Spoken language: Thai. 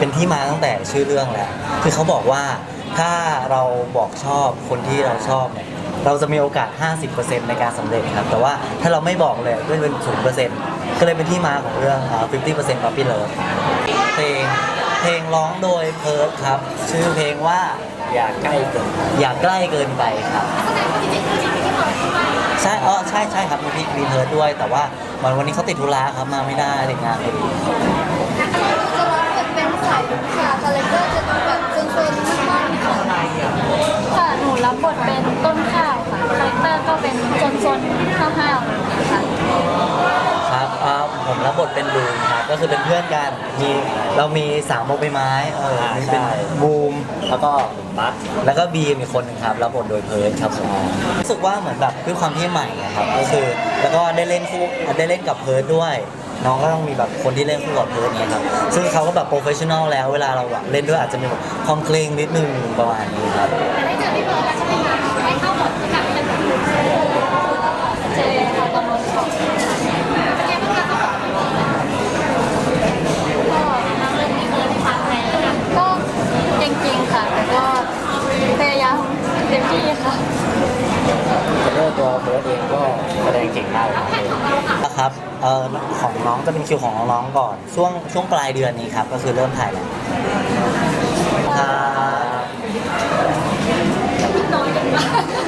เป็นที่มาตั้งแต่ชื่อเรื่องแล้ว คือเขาบอกว่าถ้าเราบอกชอบคนที่เราชอบเนี่ยเราจะมีโอกาส 50%ในการสำเร็จครับ แต่ว่าถ้าเราไม่บอกเลยก็จะเป็น 0%ก็เลยเป็นที่มาของเรื่องอ่า50% Puppy Love เพลงเพลงร้องโดยเพิร์ดครับ ชื่อเพลงว่าอย่าใกล้เกินอย่าใกล้เกินไปครับ ใช่อ๋อใช่ใช่ครับ มีพี่มีเพิร์ดด้วย แต่ว่าเหมือนวันนี้เขาติดธุระครับมาไม่ได้ติดงานพอดี ค่ะคาแรคเตอร์จะต้องแบบเซนๆมากๆค่ะค่ะหนูรับบทเป็นต้นข้าวค่ะคาแรคเตอร์ก็เป็นซนๆห้าวๆค่ะครับอ่าผมรับบทเป็นบูมครับก็คือเป็นเพื่อนกันมีเรามีสามโมใบไม้เอออ่ามีเป็นใช่ บูมแล้วก็ผมบัสแล้วก็บีมอีกคนหนึ่งครับรับบทโดยเพิร์ดครับผมรู้สึกว่าเหมือนแบบด้วยความที่ใหม่อะครับก็คือแล้วก็ได้เล่นคู่ได้เล่นกับเพิร์ดด้วย น้องก็ต้องมีแบบคนที่เล่นคู่กับเพิร์ดเนี่ยครับซึ่งเขาก็แบบโปรเฟชชั่นอลแล้วเวลาเราแบบเล่นด้วยอาจจะมีแบบความเกรงนิดนึงประมาณนี้ครับแต่ได้เจอพี่เบิร์ดแล้วใช่ไหมคะไม่เข้าบทกับเป็นเป็นเจค่ะตอนนู้นของไงบ้างคะเขาบอกก็น้ำเรื่องนี้เลยที่ฟังไงก็เก่งๆค่ะแต่ก็พยายามเต็มที่ค่ะแต่ด้วยตัวเบิร์ดเองก็แสดงเก่งมากเลย ครับเอ่อของน้องจะเป็นคิวของน้องๆก่อน ช่วงช่วงปลายเดือนนี้ครับ ก็คือเริ่มถ่ายแล้วครับ